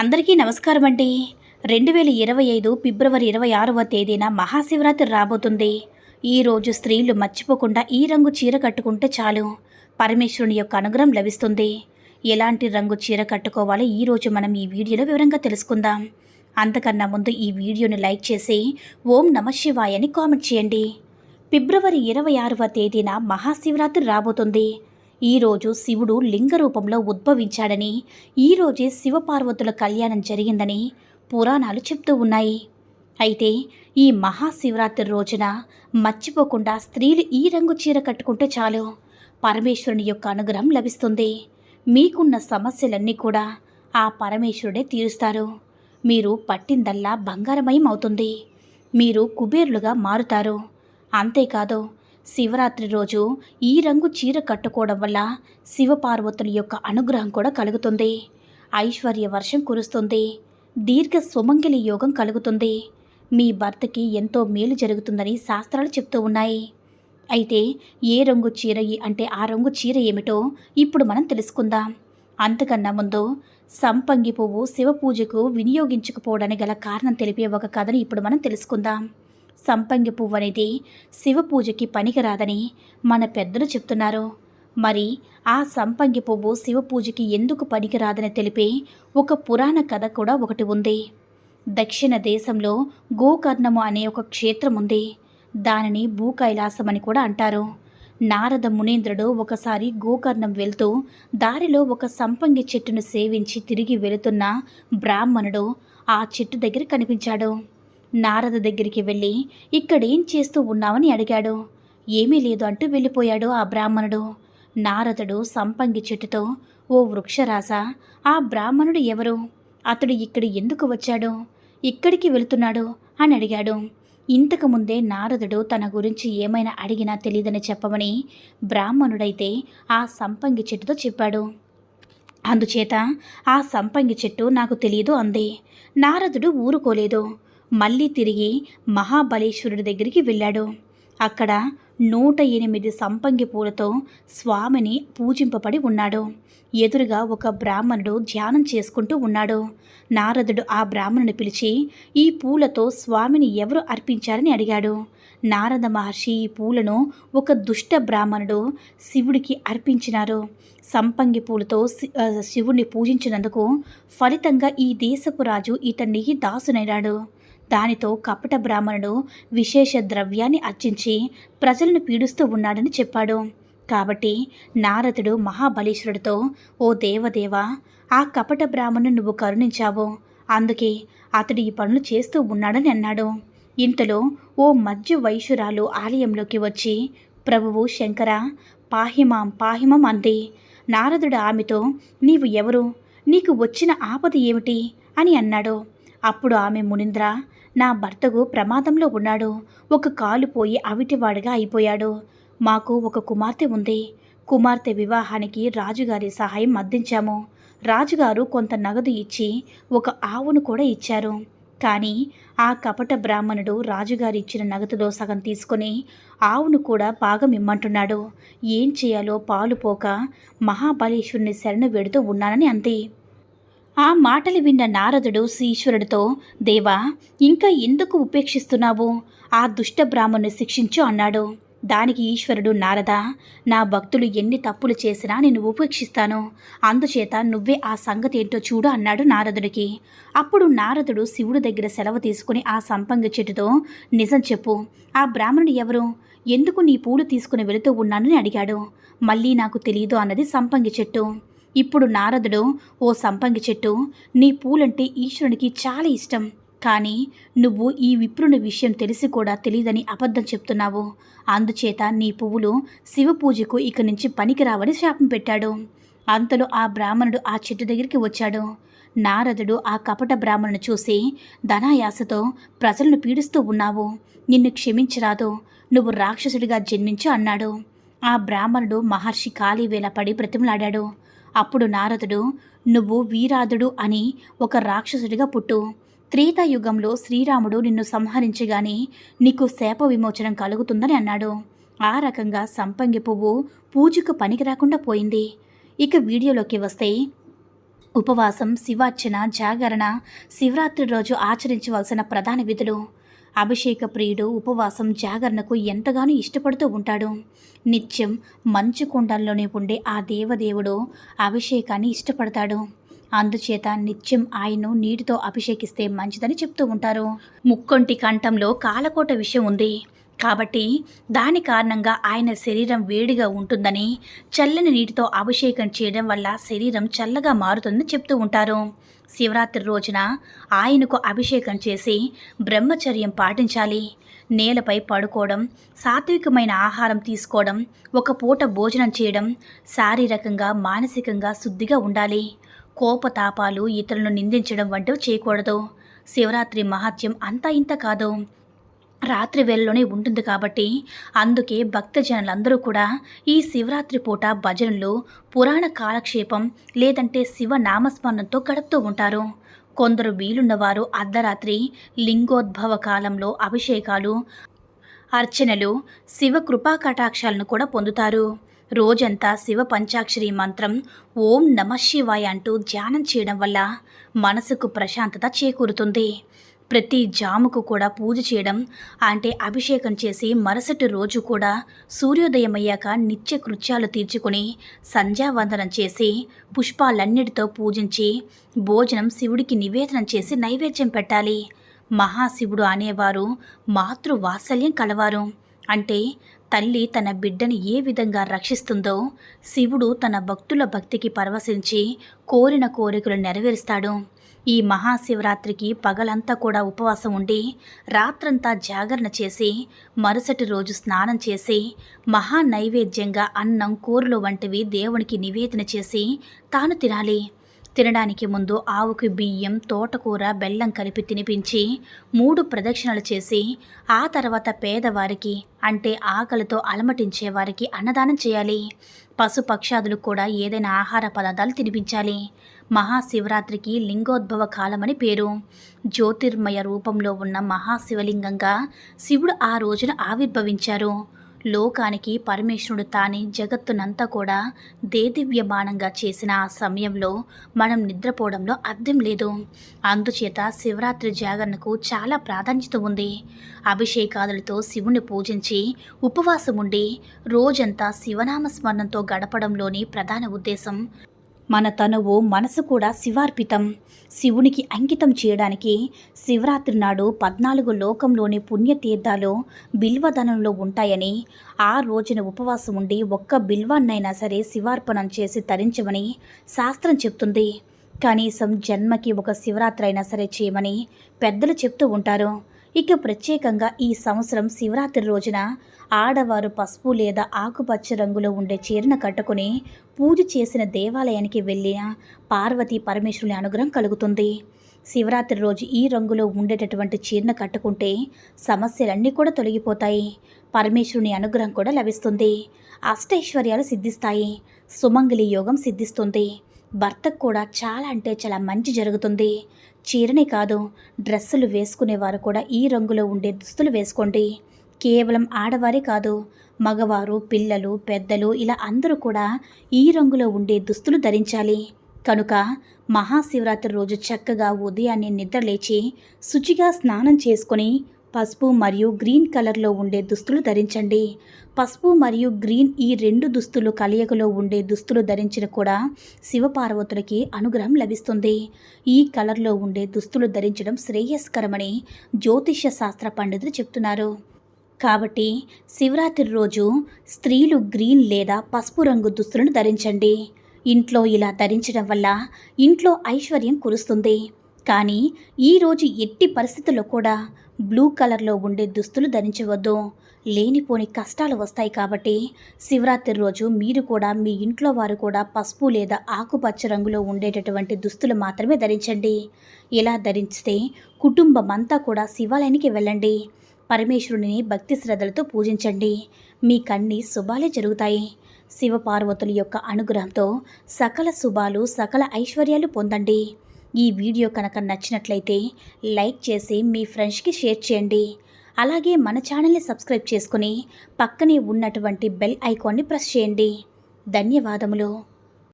అందరికీ నమస్కారం అండి. రెండు వేల ఇరవై ఐదు ఫిబ్రవరి ఇరవై ఆరవ తేదీన మహాశివరాత్రి రాబోతుంది. ఈరోజు స్త్రీలు మర్చిపోకుండా ఈ రంగు చీర కట్టుకుంటే చాలు. పరమేశ్వరుని యొక్క అనుగ్రహం లభిస్తుంది. ఎలాంటి రంగు చీర కట్టుకోవాలో ఈరోజు మనం ఈ వీడియోలో వివరంగా తెలుసుకుందాం. అంతకన్నా ముందు ఈ వీడియోని లైక్ చేసి ఓం నమ శివాయ అని కామెంట్ చేయండి. ఫిబ్రవరి ఇరవై ఆరవ తేదీన మహాశివరాత్రి రాబోతుంది. ఈరోజు శివుడు లింగ రూపంలో ఉద్భవించాడని ఈరోజే శివపార్వతుల కళ్యాణం జరిగిందని పురాణాలు చెప్తూ ఉన్నాయి. అయితే ఈ మహాశివరాత్రి రోజున మర్చిపోకుండా స్త్రీలు ఈ రంగు చీర కట్టుకుంటే చాలు. పరమేశ్వరుని యొక్క అనుగ్రహం లభిస్తుంది. మీకున్న సమస్యలన్నీ కూడా ఆ పరమేశ్వరుడే తీరుస్తారు. మీరు పట్టిందల్లా బంగారమయం అవుతుంది. మీరు కుబేరులుగా మారుతారు. అంతేకాదు శివరాత్రి రోజు ఈ రంగు చీర కట్టుకోవడం వల్ల శివపార్వతుల యొక్క అనుగ్రహం కూడా కలుగుతుంది. ఐశ్వర్య వర్షం కురుస్తుంది. దీర్ఘ సుమంగిలి యోగం కలుగుతుంది. మీ భర్తకి ఎంతో మేలు జరుగుతుందని శాస్త్రాలు చెప్తూ ఉన్నాయి. అయితే ఏ రంగు చీర అంటే ఆ రంగు చీర ఏమిటో ఇప్పుడు మనం తెలుసుకుందాం. అంతకన్నా ముందు సంపంగి పువ్వు శివ పూజకు వినియోగించకపోవడానికి గల కారణం తెలిపే ఒక కథను ఇప్పుడు మనం తెలుసుకుందాం. సంపంగి పువ్వు అనేది శివ పూజకి పనికిరాదని మన పెద్దలు చెప్తున్నారు. మరి ఆ సంపంగి పువ్వు శివ పూజకి ఎందుకు పనికిరాదని తెలిపే ఒక పురాణ కథ కూడా ఒకటి ఉంది. దక్షిణ దేశంలో గోకర్ణము అనే ఒక క్షేత్రం ఉంది దానిని భూకైలాసం అని కూడా అంటారు. నారద మునీంద్రుడు ఒకసారి గోకర్ణం వెళ్తూ దారిలో ఒక సంపంగి చెట్టును సేవించి తిరిగి వెళుతున్న బ్రాహ్మణుడు ఆ చెట్టు దగ్గర కనిపించాడు. నారద దగ్గరికి వెళ్ళి ఇక్కడేం చేస్తూ ఉన్నావని అడిగాడు. ఏమీ లేదు అంటూ వెళ్ళిపోయాడు ఆ బ్రాహ్మణుడు. నారదుడు సంపంగి చెట్టుతో ఓ వృక్షరాజ ఆ బ్రాహ్మణుడు ఎవరు? అతడు ఇక్కడ ఎందుకు వచ్చాడు? ఇక్కడికి వెళుతున్నాడు? అని అడిగాడు. ఇంతకుముందే నారదుడు తన గురించి ఏమైనా అడిగినా తెలియదని చెప్పమని బ్రాహ్మణుడైతే ఆ సంపంగి చెట్టుతో చెప్పాడు. అందుచేత ఆ సంపంగి చెట్టు నాకు తెలియదు అంది. నారదుడు ఊరుకోలేదు. మళ్ళీ తిరిగి మహాబలేశ్వరుడి దగ్గరికి వెళ్ళాడు. అక్కడ నూట ఎనిమిది సంపంగి పూలతో స్వామిని పూజింపబడి ఉన్నాడు. ఎదురుగా ఒక బ్రాహ్మణుడు ధ్యానం చేసుకుంటూ ఉన్నాడు. నారదుడు ఆ బ్రాహ్మణుని పిలిచి ఈ పూలతో స్వామిని ఎవరు అర్పించారని అడిగాడు. నారద మహర్షి ఈ పూలను ఒక దుష్ట బ్రాహ్మణుడు శివుడికి అర్పించినారు. సంపంగి పూలతో శి- శివుణ్ణి పూజించినందుకు ఫలితంగా ఈ దేశపు రాజు ఇతన్ని దాసునైనాడు. దానితో కపట బ్రాహ్మణుడు విశేష ద్రవ్యాన్ని అర్చించి ప్రజలను పీడిస్తూ ఉన్నాడని చెప్పాడు. కాబట్టి నారదుడు మహాబలీశ్వరుడితో ఓ దేవదేవ ఆ కపట బ్రాహ్మణుని నువ్వు కరుణించావు. అందుకే అతడు ఈ పనులు చేస్తూ ఉన్నాడని అన్నాడు. ఇంతలో ఓ మధ్య వైశ్యురాలు ఆలయంలోకి వచ్చి ప్రభువు శంకర పాహిమాం పాహిమం అంది. నారదుడు ఆమెతో నీవు ఎవరు? నీకు వచ్చిన ఆపద ఏమిటి అని అన్నాడు. అప్పుడు ఆమె మునింద్ర నా భర్తకు ప్రమాదంలో ఉన్నాడు. ఒక కాలు పోయి అవిటివాడిగా అయిపోయాడు. మాకు ఒక కుమార్తె ఉంది. కుమార్తె వివాహానికి రాజుగారి సహాయం అందించాము. రాజుగారు కొంత నగదు ఇచ్చి ఒక ఆవును కూడా ఇచ్చారు. కానీ ఆ కపట బ్రాహ్మణుడు రాజుగారు ఇచ్చిన నగదులో సగం తీసుకొని ఆవును కూడా భాగం ఇమ్మంటున్నాడు. ఏం చేయాలో పాలు పోక మహాబలేశ్వరుని శరణు వెడుతూ ఉన్నానని అంతే ఆ మాటలు విన్న నారదుడు శ్రీశ్వరుడితో దేవా ఇంకా ఎందుకు ఉపేక్షిస్తున్నావు? ఆ దుష్ట బ్రాహ్మణ్ణి శిక్షించు అన్నాడు. దానికి ఈశ్వరుడు నారద నా భక్తులు ఎన్ని తప్పులు చేసినా నేను ఉపేక్షిస్తాను. అందుచేత నువ్వే ఆ సంగతి ఏంటో చూడు అన్నాడు నారదుడికి. అప్పుడు నారదుడు శివుడి దగ్గర సెలవు తీసుకుని ఆ సంపంగి చెట్టుతో నిజం చెప్పు ఆ బ్రాహ్మణుడు ఎవరు? ఎందుకు నీ పూలు తీసుకుని వెళుతూ ఉన్నానని అడిగాడు. మళ్ళీ నాకు తెలియదు అన్నది సంపంగి చెట్టు. ఇప్పుడు నారదుడు ఓ సంపంగి చెట్టు నీ పూలంటే ఈశ్వరునికి చాలా ఇష్టం. కానీ నువ్వు ఈ విప్రుని విషయం తెలిసి కూడా తెలియదని అబద్ధం చెప్తున్నావు. అందుచేత నీ పువ్వులు శివ పూజకు ఇక నుంచి పనికిరావని శాపం పెట్టాడు. అంతలో ఆ బ్రాహ్మణుడు ఆ చెట్టు దగ్గరికి వచ్చాడు. నారదుడు ఆ కపట బ్రాహ్మణుని చూసి ధనాయాసతో ప్రజలను పీడిస్తూ ఉన్నావు. నిన్ను క్షమించరాదు. నువ్వు రాక్షసుడిగా జన్మించు అన్నాడు. ఆ బ్రాహ్మణుడు మహర్షి ఖాళీ వేళ పడి ప్రతిమలాడాడు అప్పుడు నారదుడు నువ్వు వీరాదుడు అని ఒక రాక్షసుడిగా పుట్టు. త్రేతాయుగంలో శ్రీరాముడు నిన్ను సంహరించగానే నీకు శాప విమోచనం కలుగుతుందని అన్నాడు. ఆ రకంగా సంపంగి పువ్వు పూజకు పనికి రాకుండా పోయింది. ఇక వీడియోలోకి వస్తే ఉపవాసం శివార్చన జాగరణ శివరాత్రి రోజు ఆచరించవలసిన ప్రధాన విధులు. అభిషేక ప్రియుడు ఉపవాసం జాగరణకు ఎంతగానో ఇష్టపడుతూ ఉంటాడు. నిత్యం మంచు కుండాల్లోనే ఉండే ఆ దేవదేవుడు అభిషేకాన్ని ఇష్టపడతాడు. అందుచేత నిత్యం ఆయన్ను నీటితో అభిషేకిస్తే మంచిదని చెప్తూ ఉంటారు. ముక్కొంటి కంఠంలో కాలకోట విషయం ఉంది. కాబట్టి దాని కారణంగా ఆయన శరీరం వేడిగా ఉంటుందని చల్లని నీటితో అభిషేకం చేయడం వల్ల శరీరం చల్లగా మారుతుందని చెప్తూ ఉంటారు. శివరాత్రి రోజున ఆయనకు అభిషేకం చేసి బ్రహ్మచర్యం పాటించాలి. నేలపై పడుకోవడం సాత్వికమైన ఆహారం తీసుకోవడం ఒక పూట భోజనం చేయడం శారీరకంగా మానసికంగా శుద్ధిగా ఉండాలి. కోపతాపాలు ఇతరులను నిందించడం వంటివి చేయకూడదు. శివరాత్రి మహత్యం అంతా ఇంత కాదు. రాత్రి వేళలోనే ఉంటుంది కాబట్టి అందుకే భక్తజనులందరూ కూడా ఈ శివరాత్రి పూట భజనలు పురాణ కాలక్షేపం లేదంటే శివ నామస్మరణతో గడుపుతూ ఉంటారు. కొందరు వీలున్నవారు అర్ధరాత్రి లింగోద్భవ కాలంలో అభిషేకాలు అర్చనలు శివ కృపా కటాక్షాలను కూడా పొందుతారు. రోజంతా శివ పంచాక్షరి మంత్రం ఓం నమ శివాయ అంటూ ధ్యానం చేయడం వల్ల మనసుకు ప్రశాంతత చేకూరుతుంది. ప్రతి జాముకు కూడా పూజ చేయడం అంటే అభిషేకం చేసి మరుసటి రోజు కూడా సూర్యోదయం అయ్యాక నిత్య కృత్యాలు తీర్చుకుని సంధ్యావందనం చేసి పుష్పాలన్నిటితో పూజించి భోజనం శివుడికి నివేదనం చేసి నైవేద్యం పెట్టాలి. మహాశివుడు అనేవారు మాతృవాత్సల్యం కలవారు. అంటే తల్లి తన బిడ్డని ఏ విధంగా రక్షిస్తుందో శివుడు తన భక్తుల భక్తికి పరవశించి కోరిన కోరికలు నెరవేరుస్తాడు. ఈ మహాశివరాత్రికి పగలంతా కూడా ఉపవాసం ఉండి రాత్రంతా జాగరణ చేసి మరుసటి రోజు స్నానం చేసి మహా నైవేద్యంగా అన్నం కూరలు వంటివి దేవునికి నివేదన చేసి తాను తినాలి. తినడానికి ముందు ఆవుకి బియ్యం తోటకూర బెల్లం కలిపి తినిపించి మూడు ప్రదక్షిణలు చేసి ఆ తర్వాత పేదవారికి అంటే ఆకలితో అలమటించే వారికి అన్నదానం చేయాలి. పశుపక్షాదులు కూడా ఏదైనా ఆహార పదార్థాలు తినిపించాలి. మహాశివరాత్రికి లింగోద్భవ కాలమని పేరు. జ్యోతిర్మయ రూపంలో ఉన్న మహాశివలింగంగా శివుడు ఆ రోజున ఆవిర్భవించారు. లోకానికి పరమేశ్వరుడు తానే జగత్తునంతా కూడా దేదివ్యమానంగా చేసిన ఆ సమయంలో మనం నిద్రపోవడంలో అర్థం లేదు. అందుచేత శివరాత్రి జాగరణకు చాలా ప్రాధాన్యత ఉంది. అభిషేకాదులతో శివుని పూజించి ఉపవాసం ఉండి రోజంతా శివనామ స్మరణంతో గడపడంలోని ప్రధాన ఉద్దేశం మన తనువు మనసు కూడా శివార్పితం. శివునికి అంకితం చేయడానికి శివరాత్రి నాడు పద్నాలుగు లోకంలోని పుణ్యతీర్థాలు బిల్వధనంలో ఉంటాయని ఆ రోజున ఉపవాసం ఉండి ఒక్క బిల్వాన్నైనా సరే శివార్పణం చేసి తరించమని శాస్త్రం చెప్తుంది. కనీసం జన్మకి ఒక శివరాత్రి అయినా సరే చేయమని పెద్దలు చెప్తూ ఉంటారు. ఇక ప్రత్యేకంగా ఈ సంవత్సరం శివరాత్రి రోజున ఆడవారు పసుపు లేదా ఆకుపచ్చ రంగులో ఉండే చీరను కట్టుకుని పూజ చేసిన దేవాలయానికి వెళ్ళిన పార్వతి పరమేశ్వరుని అనుగ్రహం కలుగుతుంది. శివరాత్రి రోజు ఈ రంగులో ఉండేటటువంటి చీరను కట్టుకుంటే సమస్యలన్నీ కూడా తొలగిపోతాయి. పరమేశ్వరుని అనుగ్రహం కూడా లభిస్తుంది. అష్టైశ్వర్యాలు సిద్ధిస్తాయి. సుమంగళి యోగం సిద్ధిస్తుంది. భర్తకు కూడా చాలా అంటే చాలా మంచి జరుగుతుంది. చీరనే కాదు డ్రెస్సులు వేసుకునేవారు కూడా ఈ రంగులో ఉండే దుస్తులు వేసుకోండి. కేవలం ఆడవారే కాదు మగవారు పిల్లలు పెద్దలు ఇలా అందరూ కూడా ఈ రంగులో ఉండే దుస్తులు ధరించాలి. కనుక మహాశివరాత్రి రోజు చక్కగా ఉదయాన్నే నిద్రలేచి శుచిగా స్నానం చేసుకొని పసుపు మరియు గ్రీన్ కలర్లో ఉండే దుస్తులు ధరించండి. పసుపు మరియు గ్రీన్ ఈ రెండు దుస్తులు కలయికలో ఉండే దుస్తులు ధరించిన కూడా శివపార్వతులకి అనుగ్రహం లభిస్తుంది. ఈ కలర్లో ఉండే దుస్తులు ధరించడం శ్రేయస్కరమని జ్యోతిష్య శాస్త్ర పండితులు చెప్తున్నారు. కాబట్టి శివరాత్రి రోజు స్త్రీలు గ్రీన్ లేదా పసుపు రంగు దుస్తులను ధరించండి. ఇంట్లో ఇలా ధరించడం వల్ల ఇంట్లో ఐశ్వర్యం కురుస్తుంది. కానీ ఈరోజు ఎట్టి పరిస్థితుల్లో కూడా బ్లూ కలర్లో ఉండే దుస్తులు ధరించవద్దు. లేనిపోని కష్టాలు వస్తాయి కాబట్టి శివరాత్రి రోజు మీరు కూడా మీ ఇంట్లో వారు కూడా పసుపు లేదా ఆకుపచ్చ రంగులో ఉండేటటువంటి దుస్తులు మాత్రమే ధరించండి. ఇలా ధరిస్తే కుటుంబం అంతా కూడా శివాలయానికి వెళ్ళండి. పరమేశ్వరుని భక్తి శ్రద్ధలతో పూజించండి. మీ కన్ని శుభాలే జరుగుతాయి. శివపార్వతుల యొక్క అనుగ్రహంతో సకల శుభాలు సకల ఐశ్వర్యాలు పొందండి. ఈ వీడియో కనుక నచ్చినట్లయితే లైక్ చేసి మీ ఫ్రెండ్స్కి షేర్ చేయండి. అలాగే మన ఛానల్ని సబ్స్క్రైబ్ చేసుకుని పక్కనే ఉన్నటువంటి బెల్ ఐకాన్ని ప్రెస్ చేయండి. ధన్యవాదములు.